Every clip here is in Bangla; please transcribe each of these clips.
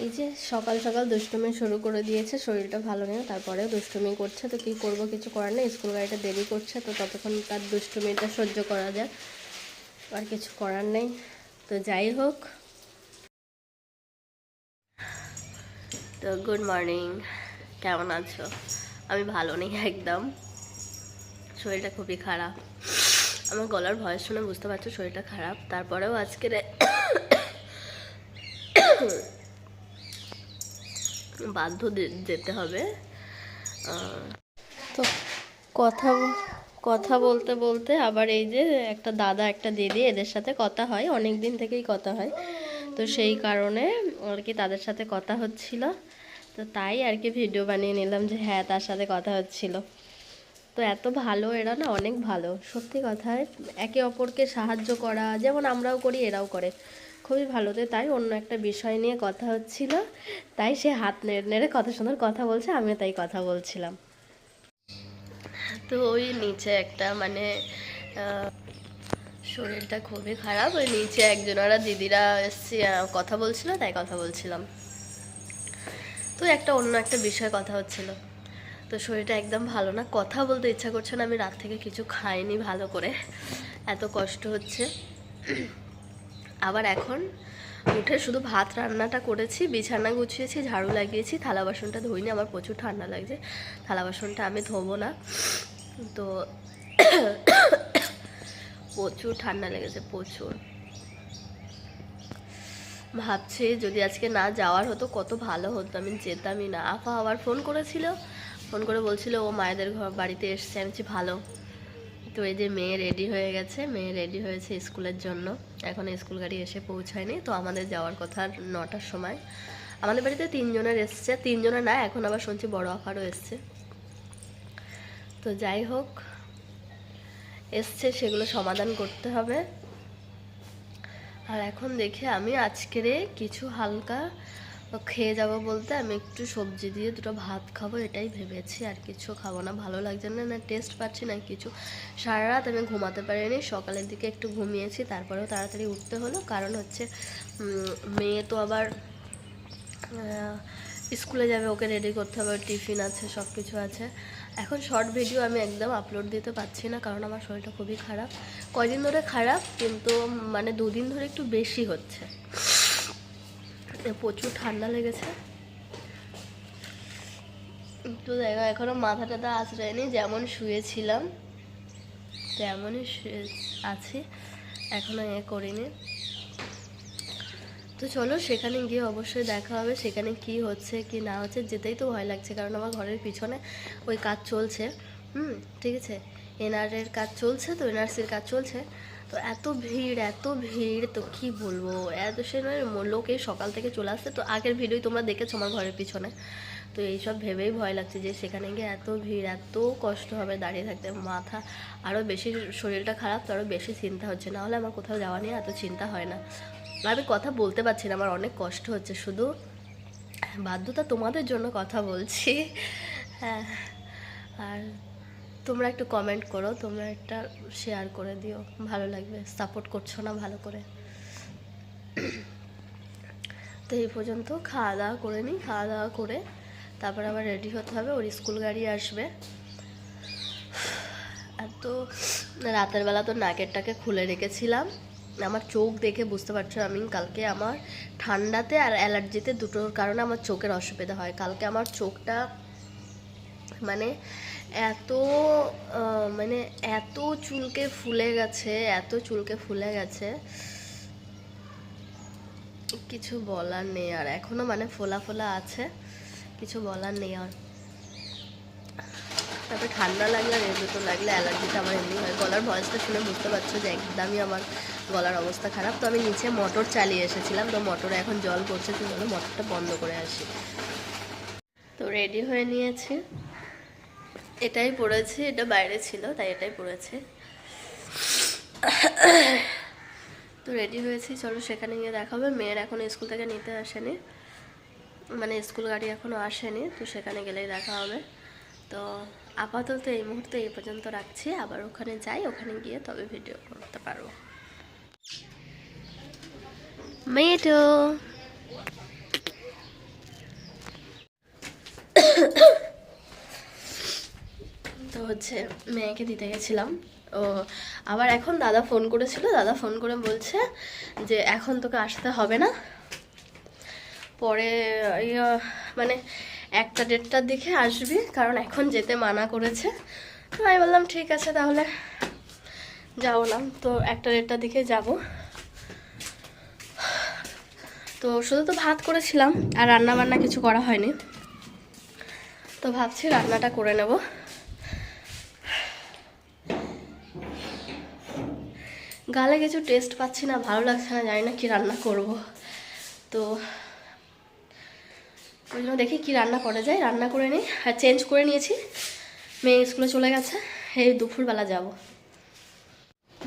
এই যে সকাল সকাল দুষ্টুমি শুরু করে দিয়েছে, শরীরটা ভালো নেই, তারপরেও দুষ্টুমি করছে, তো কী করব কিছু করার নেই, স্কুল গাড়িটা দেরি করছে, তো ততক্ষণ তার দুষ্টুমিটা সহ্য করা যায় আর কিছু করার নেই, তো যাই হোক। তো গুড মর্নিং কেমন আছো? আমি ভালো নেই একদম, শরীরটা খুবই খারাপ। আমার গলার ভয়েস শুনে বুঝতে পারছ শরীরটা খারাপ, তারপরেও আজকে বাধ্য যেতে হবে। তো কথা কথা বলতে বলতে আবার এই যে একটা দাদা একটা দিদি এদের সাথে কথা হয়, অনেক দিন থেকেই কথা হয়। তো সেই কারণে আর কি তাদের সাথে কথা হচ্ছিল। তো তাই আর কি ভিডিও বানিয়ে নিলাম যে হ্যাঁ তার সাথে কথা হচ্ছিল। তো এত ভালো, এরা না অনেক ভালো। সত্যি কথায় একে অপরকে সাহায্য করা, যেমন আমরাও করি, এরাও করে। খুবই ভালো। তো তাই অন্য একটা বিষয় নিয়ে কথা হচ্ছিল। তাই সে হাত নেড়ে নেড়ে কত সুন্দর কথা বলছে, আমিও তাই কথা বলছিলাম। তো ওই নিচে একটা মানে শরীরটা খুবই খারাপ, ওই নিচে একজন ওরা দিদিরা এসছে কথা বলছিল, তাই কথা বলছিলাম। তো একটা অন্য একটা বিষয়ে কথা হচ্ছিল। তো শরীরটা একদম ভালো না, কথা বলতে ইচ্ছা করছে না, আমি রাত থেকে কিছু খাইনি ভালো করে, এত কষ্ট হচ্ছে। আবার এখন উঠে শুধু ভাত রান্নাটা করেছি, বিছানা গুছিয়েছি, ঝাড়ু লাগিয়েছি, থালা বাসনটা ধুইনি, আমার প্রচুর ঠান্ডা লাগছে। থালা বাসনটা আমি ধোবো না। তো প্রচুর ঠান্ডা লেগেছে, প্রচুর। ভাবছি যদি আজকে না যাওয়ার হতো, কত ভালো হতো। আমি যেতামই না। আফা আবার ফোন করেছিল, ফোন করে বলছিল, ও মায়েদের ঘর বাড়িতে এসছে। আমি ভালো। তো এই যে মেয়ে রেডি হয়ে গেছে, মেয়ে রেডি হয়েছে স্কুলের জন্য। এখন স্কুল গাড়ি এসে পৌঁছায়নি, তো আমাদের যাওয়ার কথা নটার সময়। আমাদের বাড়িতে তিনজনের এসছে, তিনজনের না, এখন আবার শুনছি বড় আফারও এসছে। তো যাই হোক, এসছে, সেগুলো সমাধান করতে হবে। আর এখন দেখি আমি আজকেরে কিছু হালকা খেয়ে যাব বলতে আমি একটু সবজি দিয়ে দুটো ভাত খাব, এটাই ভেবেছি। আর কিছু খাব না, ভালো লাগছে না না টেস্ট পাচ্ছি না কিছু। সারা রাত আমি ঘুমাতে পারিনি, সকালের দিকে একটু ঘুমিয়েছি, তারপরেও তাড়াতাড়ি উঠতে হলো। কারণ হচ্ছে মেয়ে তো আবার স্কুলে যাবে, ওকে রেডি করতে হবে টিফিন আছে সব কিছু আছে। এখন শর্ট ভিডিও আমি একদম আপলোড দিতে পারছি না, কারণ আমার শরীরটা খুবই খারাপ। কয়দিন ধরে খারাপ, কিন্তু মানে দুদিন ধরে একটু বেশি হচ্ছে। প্রচুর ঠান্ডা লেগেছে। একটু জায়গা এখনও মাথা টাথা আঁচড়ায়নি যেমন শুয়েছিলাম, তেমনই শুয়ে আছি, এখনও এ করিনি। তো চলো, সেখানে গিয়ে অবশ্যই দেখা হবে, সেখানে কি হচ্ছে, কি না হচ্ছে, যেতেই তো ভয় লাগছে, কারণ আমার ঘরের পিছনে ওই কাজ চলছে। হুম, ঠিক আছে? এনআরের কাজ চলছে তো এনআরসির কাজ চলছে। তো এত ভিড় এত ভিড়, তো কি বলব? এত সে নয় ম- সকাল থেকে চলে আসছে, তো আগের ভিডিও তোমরা দেখেছ আমার ঘরের পিছনে। তো এইসব ভেবেই ভয় লাগছে যে সেখানে গিয়ে এত ভিড়, এত কষ্ট হবে দাঁড়িয়ে থাকতে। মাথা আরও বেশি শরীরটা খারাপ, তো আরও বেশি চিন্তা হচ্ছে। না হলে আমার কোথাও যাওয়া নিয়ে এত চিন্তা হয় না। আমি কথা বলতে পারছি না, আমার অনেক কষ্ট হচ্ছে। শুধু বাধ্যতা তোমাদের জন্য কথা বলছি। হ্যাঁ আর তোমরা একটু কমেন্ট করো, তোমরা একটা শেয়ার করে দিও। ভালো লাগবে সাপোর্ট করছ না ভালো করে? তো এই পর্যন্ত খাওয়া দাওয়া করে নিই খাওয়া দাওয়া করে তারপর আবার রেডি হতে হবে, ওর স্কুল গাড়ি আসবে। আর তো রাতের বেলা তো নাকেরটাকে খুলে রেখেছিলাম। আমার চোখ দেখে বুঝতে পারছ আমি কালকে আমার ঠান্ডাতে আর অ্যালার্জিতে দুটোর কারণে আমার চোখের অসুবিধা হয়। কালকে আমার চোখটা মানে এত মানে এত চুলকে ফুলে গেছে, এত চুলকে ফুলে গেছে। কিছু বলার নেই আর, এখনও মানে ফোলা ফোলা আছে, কিছু বলার নেই আর। তারপরে ঠান্ডা লাগলে আর এমনি তো লাগলে অ্যালার্জিটা আমার এমনি হয়। গলার ভয়েসটা শুনে বুঝতে পারছ যে একদমই আমার গলার অবস্থা খারাপ। তো আমি নিচে মোটর চালিয়ে এসেছিলাম, তো মোটরে এখন জল পড়ছে, তো মোটরটা বন্ধ করে আসি। তো রেডি হয়ে নিয়েছি। এটাই পড়েছে, এটা বাইরে ছিল, তাই এটাই পড়েছে। তো রেডি হয়েছি, চলো সেখানে গিয়ে দেখাবে। মেয়ের এখন স্কুল থেকে নিতে আসেনি। মানে স্কুল গাড়ি এখনও আসেনি, তো সেখানে গেলেই দেখা হবে। তো আপাতত এই মুহূর্তে এই পর্যন্ত রাখছি। আবার ওখানে যাই, ওখানে গিয়ে তবে ভিডিও করতে পারব। মেয়েটো। হচ্ছে মেয়েকে দিতে গেছিলাম। ও আবার এখন দাদা ফোন করেছিল, দাদা ফোন করে বলছে যে এখন তোকে আসতে হবে না। পরে মানে একটা দেড়টার দিকে আসবি, কারণ এখন যেতে মানা করেছে। তো আমি বললাম, ঠিক আছে তাহলে যাব না তো একটা দেড়টার দিকে যাব। তো শুধু তো ভাত করেছিলাম, আর রান্না বান্না কিছু করা হয়নি। তো ভাবছি রান্নাটা করে নেব। গালে কিছু টেস্ট পাচ্ছি না, ভালো লাগছে না, জানি না কি রান্না করব। তো ওই জন্য দেখি কী রান্না করা যায়। রান্না করে নিই, আর চেঞ্জ করে নিয়েছি। মেয়ে স্কুলে চলে গেছে, এই দুপুরবেলা যাব।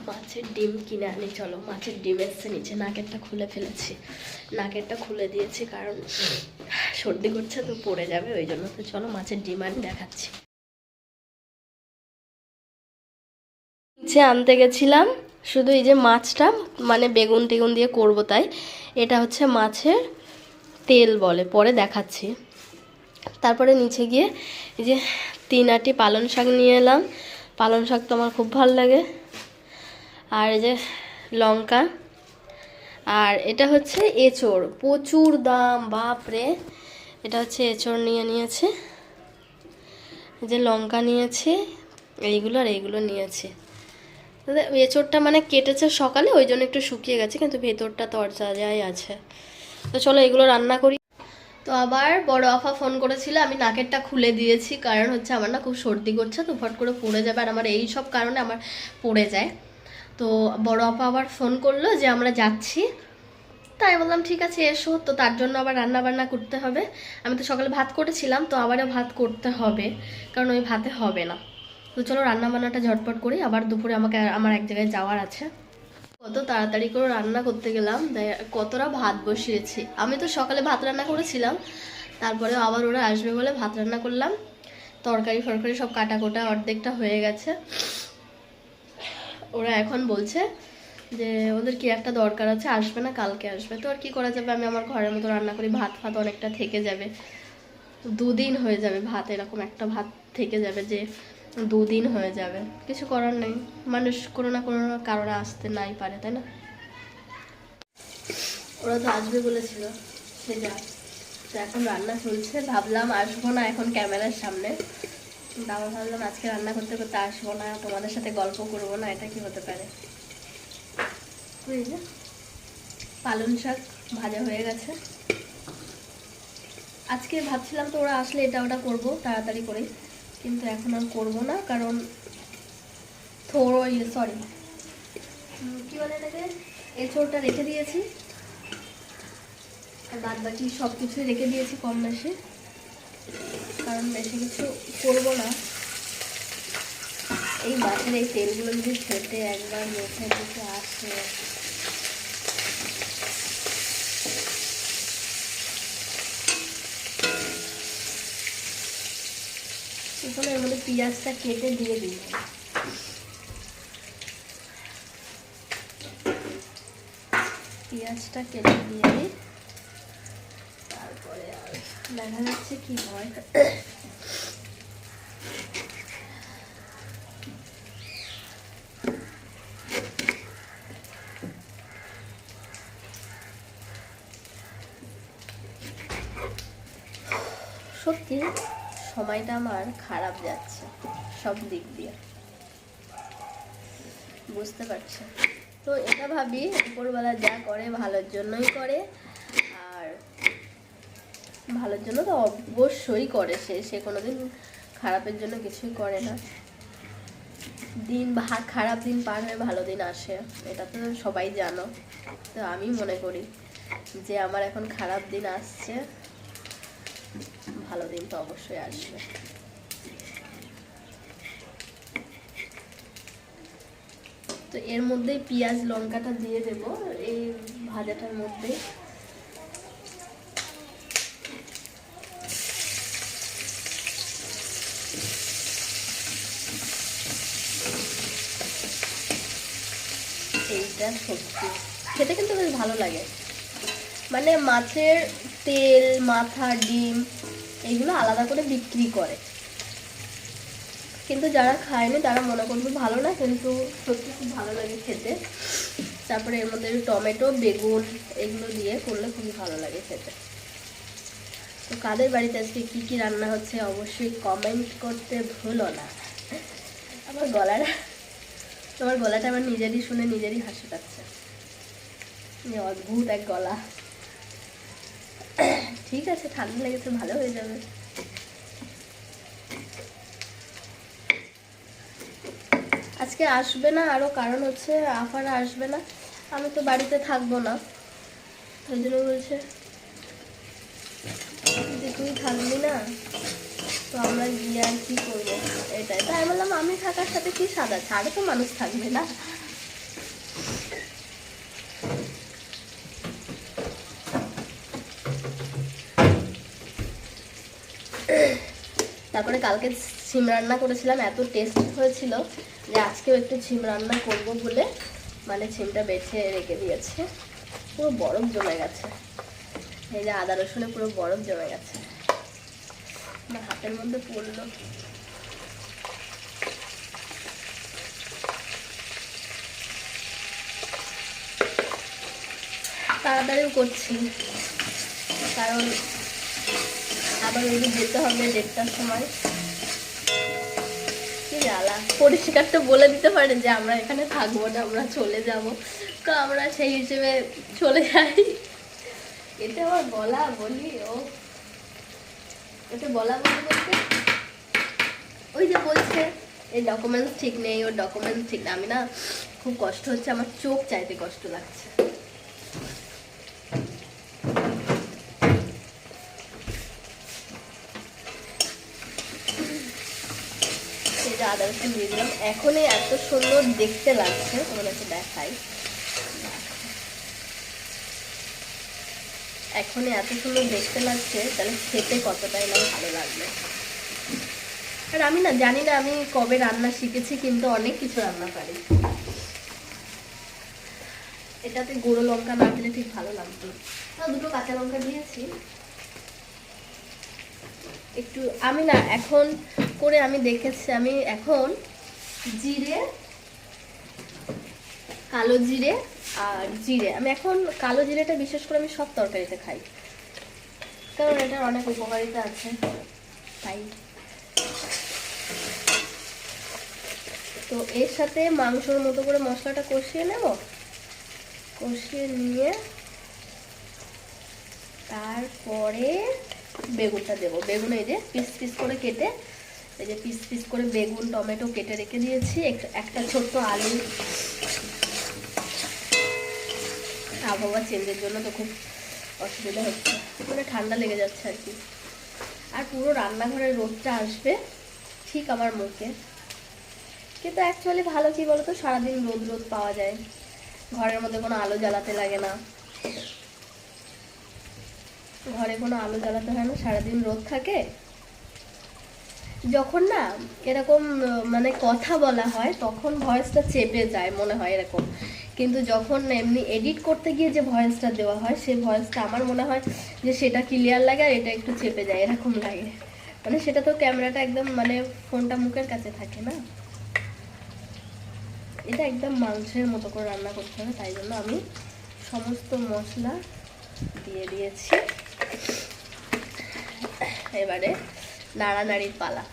মাছের ডিম কিনে আনি, চলো। মাছের ডিম এসছে নিচে, নাকেরটা খুলে ফেলেছি। নাকেরটা খুলে দিয়েছি, কারণ সর্দি করছে তো পড়ে যাবে, ওই জন্য তো চলো মাছের ডিম আনি, দেখাচ্ছি। নিচে আনতে গেছিলাম শুধু এই যে মাছটা মানে বেগুন টেগুন দিয়ে করব তাই, এটা হচ্ছে মাছের তেল বলে, পরে দেখাচ্ছি। তারপরে নিচে গিয়ে এই যে তিন আটি পালং শাক নিয়ে এলাম। পালং শাক তো আমার খুব ভালো লাগে। আর এই যে লঙ্কা। আর এটা হচ্ছে এঁচড়, প্রচুর দাম, বাপরে! এটা হচ্ছে এঁচড় নিয়ে নিয়েছে। যে লঙ্কা নিয়েছে, এইগুলো আর এইগুলো নিয়েছে। দাদা, এঁচড়টা মানে কেটেছে সকালে, ওই জন্য একটু শুকিয়ে গেছে, কিন্তু ভেতরটা তরতাজাই আছে। তো চলো এগুলো রান্না করি। তো আবার বড় আফা ফোন করেছিল, আমি নাকেরটা খুলে দিয়েছি, কারণ হচ্ছে আমার না খুব সর্দি করছে, তো ফট করে পড়ে যাবে, আর আমার এই সব কারণে আমার পড়ে যায়। তো বড় আপা আবার ফোন করল যে, আমরা যাচ্ছি। তাই বললাম, ঠিক আছে, এসো। তো তার জন্য আবার রান্না বান্না করতে হবে। আমি তো সকালে ভাত করেছিলাম, তো আবারও ভাত করতে হবে, কারণ ওই ভাতে হবে না। তো চলো রান্না বান্নাটা ঝটপট করি। আবার দুপুরে আমাকে আমার এক জায়গায় যাওয়ার আছে। কত তাড়াতাড়ি করে রান্না করতে গেলাম। কতটা ভাত বসিয়েছি। আমি তো সকালে ভাত রান্না করেছিলাম। তারপরে আবার ওরা আসবে বলে ভাত রান্না করলাম। তরকারি, ফরকারি সব কাটা কোটা অর্ধেকটা হয়ে গেছে। ওরা এখন বলছে যে, ওদের কি একটা দরকার আছে? আসবে না? কালকে আসবে। তো আর কি করা যাবে? আমি আমার ঘরের মতো রান্না করি, ভাত ফাত অনেকটা থেকে যাবে। দুদিন হয়ে যাবে ভাত, এরকম একটা ভাত থেকে যাবে যে দুদিন হয়ে যাবে। কিছু করার নেই। মানুষ কোনো না কোনো কারণে আসতে নাই পারে, তাই না? ওরা তো আসবে বলেছিল। সে যা, তো এখন রান্না চলছে। ভাবলাম আসব না এখন ক্যামেরার সামনে। আমার ভাবলাম আজকে রান্না করতে করতে আসব না। তোমাদের সাথে গল্প করব না, এটা কি হতে পারে? বুঝলে পালং শাক ভাজা হয়ে গেছে। আজকে ভাবছিলাম তো ওরা আসলে এটা ওটা করব, তাড়াতাড়ি করে কিন্তু এখন আর করব না, কারণ থোড়ো ইয়ে সরি কী বলে এটাকে? এঁচোড়টা রেখে দিয়েছি। আর বাদ বাকি সব কিছুই রেখে দিয়েছি কম বেশি। কারণ বেশি কিছু করব না। এই মাছের এই তেলগুলো যদি খেতে একবার, মুখে দিতে আসে এখানে এর পেঁয়াজটা কেটে দিয়ে দিই। পেঁয়াজটা কেটে দিয়ে দিই। তারপরে দেখা যাচ্ছে কি হয়। সত্যি? সময়টা আমার খারাপ যাচ্ছে, সব দিক দিয়ে। বুঝতে পারছি? তো এটা ভাবি উপরবেলা যা করে ভালোর জন্যই করে, আর ভালোর জন্য তো অবশ্যই করে সে সে কোনোদিন খারাপের জন্য কিছুই করে না। দিন খারাপ দিন পার হয়ে ভালো দিন আসে, এটা তো সবাই জানো। তো আমি মনে করি যে আমার এখন খারাপ দিন আসছে। ভালো দিন তো অবশ্যই আসবে। তো এর মধ্যে পেঁয়াজ, লঙ্কাটা দিয়ে দেব, এই ভাজাটার মধ্যে। এইটা খেতে কিন্তু বেশ ভালো লাগে। মানে মাছের তেল, মাথা, ডিম এইগুলো আলাদা করে বিক্রি করে। কিন্তু যারা খায়নি, তারা মনে করবে ভালো না, কিন্তু সত্যি খুব ভালো লাগে খেতে। তারপরে এর মধ্যে টমেটো, বেগুন, এগুলো দিয়ে করলে খুবই ভালো লাগে খেতে। তো কাদের বাড়িতে আজকে কী কী রান্না হচ্ছে অবশ্যই কমেন্ট করতে ভুলো না। আমার গলাটা তোমার গলাটা আমার নিজেরই শুনে নিজেরই হাসি পাচ্ছে। অদ্ভুত এক গলা। ঠিক আছে, ঠান্ডা লেগেছে, ভালো হয়ে যাবে। আজকে আসবে না আরও কারণ হচ্ছে আফারা আসবে না। আমি তো বাড়িতে থাকব না। ওই জন্য বলছে, যে তুই থাকবি না, তো আমরা গিয়ে আর কি করব? এটাই। তাই বললাম, আমি থাকার সাথে কি সাদা ছাড়ে তো মানুষ থাকবে না। তারপরে কালকে সিম রান্না করেছিলাম, এত টেস্ট হয়েছিল যে আজকেও একটু সিম রান্না করব বলে মানে সিমটা বেছে রেখে দিয়েছে। পুরো বরফ জমে গেছে। এই যে আদা রসুনে পুরো বরফ জমে গেছে। হাতের মধ্যে পড়ল। তাড়াতাড়িও করছি, কারণ আবার ওই যেতে হবে দেড়টার সময়। কি পরিষ্কার তো বলে দিতে পারে যে আমরা এখানে থাকব না, আমরা চলে যাব। তো আমরা সেই হিসেবে চলে যাই। এতে আমার বলা বলি, ও। এতে বলা বলি বলতে? ওই যে বলছে, এই ডকুমেন্টস ঠিক নেই, ওর ডকুমেন্টস ঠিক না আমি না খুব কষ্ট হচ্ছে, আমার চোখ চাইতে কষ্ট লাগছে এই যে আদা রসুন দিয়ে দিলাম। এখনই এত সুন্দর দেখতে লাগছে, তোমাদেরকে দেখাই। এখনই এত সুন্দর দেখতে লাগছে, তাহলে খেতে কতটাই না ভালো লাগবে। আর আমি না জানি না আমি কবে রান্না শিখেছি, কিন্তু অনেক কিছু রান্না পারি। এটাতে গুঁড়ো লঙ্কা না দিলে ঠিক ভালো লাগতো দুটো কাঁচা লঙ্কা দিয়েছি। একটু, আমি না, এখন করে আমি দেখেছি, আমি এখন জিরে, কালো জিরে আর জিরে। আমি এখন কালো জিরেটা বিশেষ করে আমি সব তরকারিতে খাই। কারণ এটার অনেক উপকারিতা আছে। তাই। তো এর সাথে মাংসর মতো করে মশলাটা কষিয়ে নেব। কষিয়ে নিয়ে তারপরে বেগুনটা দেবো। বেগুন এই যে পিস পিস করে কেটে, এই যে পিস পিস করে বেগুন, টমেটো কেটে রেখে দিয়েছি। এক- একটা ছোট্ট আলু আবহাওয়া চেঞ্জের জন্য তো খুব অসুবিধা হচ্ছে। মানে ঠান্ডা লেগে যাচ্ছে আর কি। আর পুরো রান্নাঘরের রোদটা আসবে ঠিক আমার মুখে। কিন্তু অ্যাকচুয়ালি ভালো কি বলতো? সারাদিন রোদ রোদ পাওয়া যায়। ঘরের মধ্যে কোনো আলো জ্বালাতে লাগে না। ঘরে কোনো আলো জ্বালাতে হয় না, সারাদিন রোদ থাকে। যখন না এরকম মানে কথা বলা হয়, তখন ভয়েসটা চেপে যায় মনে হয় এরকম। কিন্তু যখন এমনি এডিট করতে গিয়ে যে ভয়েসটা দেওয়া হয় সেই ভয়েসটা আমার মনে হয় যে সেটা ক্লিয়ার লাগে আর এটা একটু চেপে যায়, এরকম লাগে। মানে সেটা তো ক্যামেরাটা একদম মানে ফোনটা মুখের কাছে থাকে না। এটা একদম মাংসের মতো করে রান্না করতে হবে, তাই জন্য আমি সমস্ত মশলা দিয়ে দিয়েছি। এবারে নাড়ানাড়ির পালা।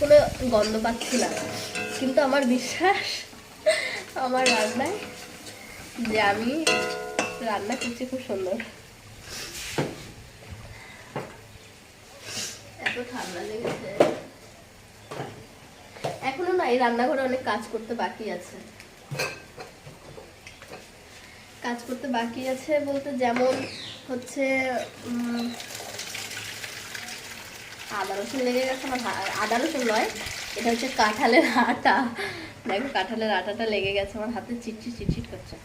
কোনো গন্ধ পাচ্ছি না, কিন্তু আমার বিশ্বাস, আমার রান্নায় যে আমি রান্না করছি খুব সুন্দর। এত ঠান্ডা লেগেছে। এই রান্নাঘরে অনেক কাজ করতে বাকি আছে। কাজ করতে বাকি আছে বলতে যেমন হচ্ছে আদা রসুন লেগে গেছে, আমার আদা রসুন নয়, এটা হচ্ছে কাঁঠালের আটা। দেখো কাঁঠালের আটাটা লেগে গেছে, আমার হাতে চিটচিট চিটচিট করছে।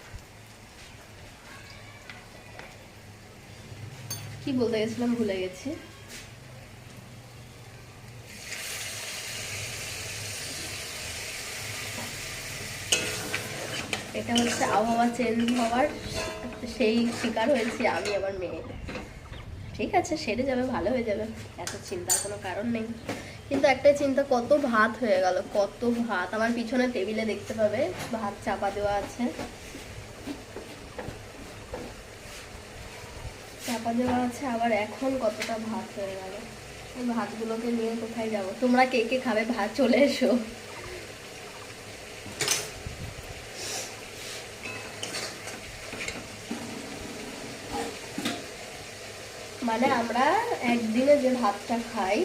কি বলতে গেছিলাম, ভুলে গেছি। এটা হচ্ছে আবহাওয়া চেঞ্জ হওয়ার সেই শিকার হয়েছি আমি আমার মেয়ে। ঠিক আছে, সেরে যাবে, ভালো হয়ে যাবে, এত চিন্তার কোনো কারণ নেই। কিন্তু একটাই চিন্তা, কত ভাত হয়ে গেল, কত ভাত। আমার পিছনে টেবিলে দেখতে পাবে, ভাত চাপা দেওয়া আছে। চাপা দেওয়া আছে, আবার এখন কতটা ভাত হয়ে গেল। ভাতগুলোকে নিয়ে কোথায় যাব? তোমরা কে কে খাবে? ভাত চলে এসো মানে আমরা একদিনে যে ভাতটা খাই,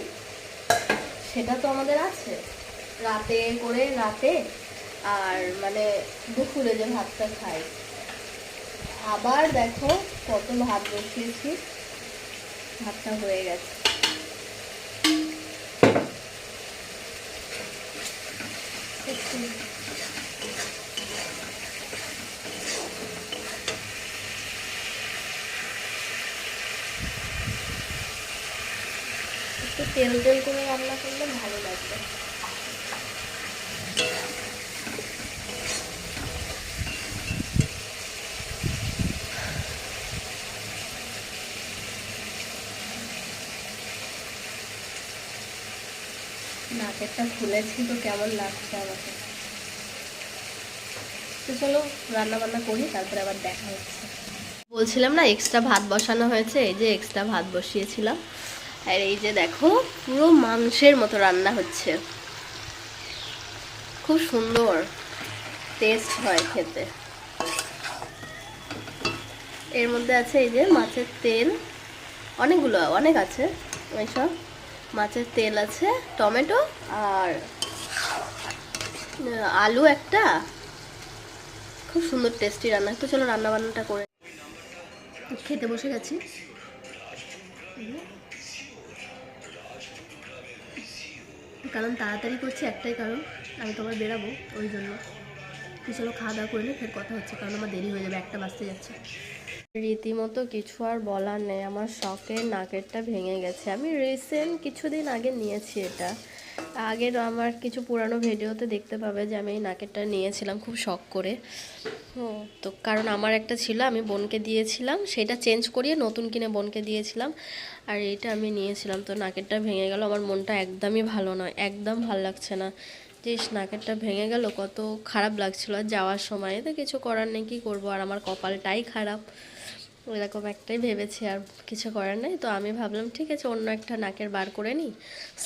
সেটা তো আমাদের আছে। রাতে করে রাতে আর মানে দুপুরে যে ভাতটা খাই। আবার দেখো কত ভাত বসিয়েছি, ভাতটা হয়ে গেছে। একটু একটু তেল তেল করে রান্না করলে ভালো লাগবে। নাকেরটা খুলেছি তো কেমন লাগছে আমাকে? তো চলো রান্না বান্না করি, তারপরে আবার দেখা হচ্ছে। বলছিলাম না এক্সট্রা ভাত বসানো হয়েছে, এই যে এক্সট্রা ভাত বসিয়েছিলাম। আর এই যে দেখো, পুরো মাংসের মতো রান্না হচ্ছে। খুব সুন্দর টেস্ট হয় খেতে। এর মধ্যে আছে এই যে মাছের তেল। অনেকগুলো, অনেক আছে এইসব মাছের তেল আছে, টমেটো আর আলু একটা। খুব সুন্দর টেস্টি রান্না। তো চলো রান্না বান্নাটা করে খেতে বসে গেছি। কারণ তাড়াতাড়ি করছি, একটাই কারণ, আমি তোমার বেরাবো ওই জন্য। তো চলো খাওয়া দাওয়া করলে ফের কথা হচ্ছে, কারণ আমার দেরি হয়ে যাবে, একটা বাসতে যাচ্ছে। রীতিমতো কিছু আর বলার নেই, আমার শখের নাকেরটা ভেঙে গেছে। আমি রিসেন্ট কিছুদিন আগে নিয়েছি এটা। আগের আমার কিছু পুরানো ভিডিওতে দেখতে পাবে যে আমি এই নাকেরটা নিয়েছিলাম খুব শখ করে। তো কারণ আমার একটা ছিল, আমি বোনকে দিয়েছিলাম, সেটা চেঞ্জ করিয়ে নতুন কিনে বোনকে দিয়েছিলাম, আর এটা আমি নিয়েছিলাম। তো নাকেরটা ভেঙে গেল, আমার মনটা একদমই ভালো নয়, একদম ভালো লাগছে না। যে নাকেরটা ভেঙে গেল, কত খারাপ লাগছিল। আর যাওয়ার সময় তো কিছু করার নেই, কী করব? আর আমার কপালটাই খারাপ। এরকম একটাই ভেবেছি আর কিছু করার নেই। তো আমি ভাবলাম, ঠিক আছে, অন্য একটা নাকের বার করে নিই।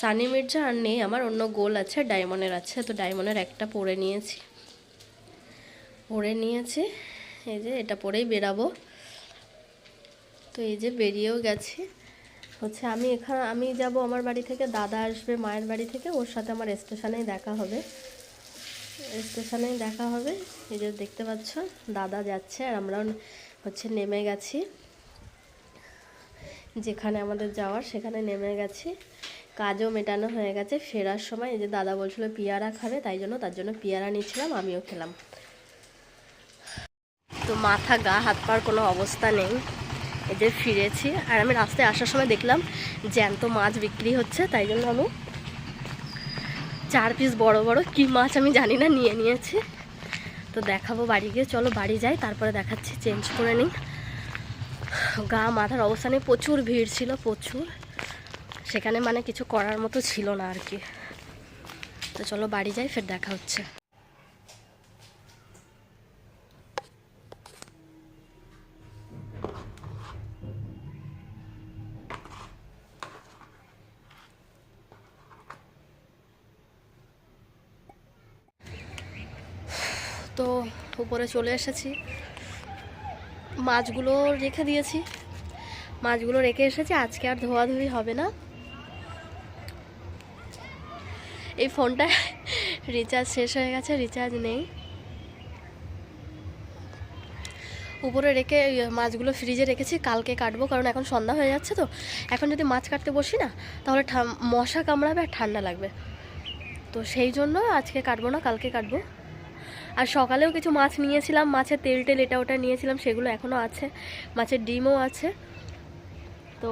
সানি মির্জা আর নেই, আমার অন্য গোল আছে ডায়মন্ডের আছে, তো ডায়মন্ডের একটা পরে নিয়েছি। পরে নিয়েছি, এই যে এটা পরেই বেরাবো। তো এই যে বেরিয়েও গেছি। হচ্ছে আমি এখানে আমি যাব আমার বাড়ি থেকে, দাদা আসবে মায়ের বাড়ি থেকে, ওর সাথে আমার স্টেশনেই দেখা হবে। স্টেশনেই দেখা হবে। এই যে দেখতে পাচ্ছ, দাদা যাচ্ছে আর আমরাও হচ্ছে নেমে গেছি। যেখানে আমাদের যাওয়ার, সেখানে নেমে গেছি। কাজও মেটানো হয়ে গেছে। ফেরার সময় এই যে দাদা বলছিল পিয়ারা খাবে, তাই জন্য তার জন্য পিয়ারা নিয়েছিলাম, আমিও খেলাম। তো মাথা, গা, হাত পার কোনো অবস্থা নেই। এই যে ফিরেছি, আর আমি রাস্তায় আসার সময় দেখলাম জ্যান্ত মাছ বিক্রি হচ্ছে, তাই জন্য আমি চার পিস বড় বড়, কি মাছ আমি জানি না, নিয়ে নিয়েছি। তো দেখাবো বাড়ি গিয়ে। চলো বাড়ি যাই, তারপরে দেখাচ্ছি চেঞ্জ করে নিই। গা, মাথার অবস্থানে প্রচুর ভিড় ছিল, প্রচুর। সেখানে মানে কিছু করার মতো ছিল না আর কি। তো চলো বাড়ি যাই, ফের দেখা হচ্ছে। তো উপরে চলে এসেছি। মাছগুলো রেখে দিয়েছি। মাছগুলো রেখে এসেছি, আজকে আর ধোয়াধুয়ি হবে না। এই ফোনটা রিচার্জ শেষ হয়ে গেছে, রিচার্জ নেই। উপরে রেখে মাছগুলো ফ্রিজে রেখেছি, কালকে কাটবো, কারণ এখন সন্ধ্যা হয়ে যাচ্ছে তো। এখন যদি মাছ কাটতে বসি না, তাহলে মশা কামড়াবে আর ঠান্ডা লাগবে। তো সেই জন্য আজকে কাটবো না, কালকে কাটবো। আর সকালেও কিছু মাছ নিয়েছিলাম, মাছের তেল টেল এটা ওটা নিয়েছিলাম, সেগুলো এখনও আছে, মাছের ডিমও আছে। তো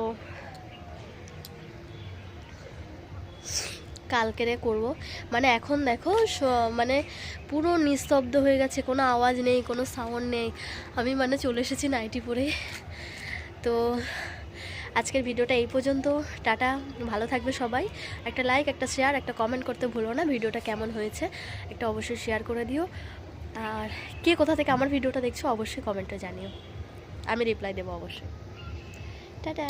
কালকেরে করব। মানে এখন দেখো মানে পুরো নিস্তব্ধ হয়ে গেছে, কোনো আওয়াজ নেই, কোনো সাউন্ড নেই। আমি মানে চলে এসেছি নাইটি পরে তো আজকের ভিডিওটা এই পর্যন্ত। টাটা, ভালো থাকবে সবাই। একটা লাইক একটা শেয়ার একটা কমেন্ট করতে ভুলো না, ভিডিওটা কেমন হয়েছে একটা অবশ্যই শেয়ার করে দিও। আর কে কোথা থেকে আমার ভিডিওটা দেখছ, অবশ্যই কমেন্টে জানিও। আমি রিপ্লাই দেবো অবশ্যই। টাটা।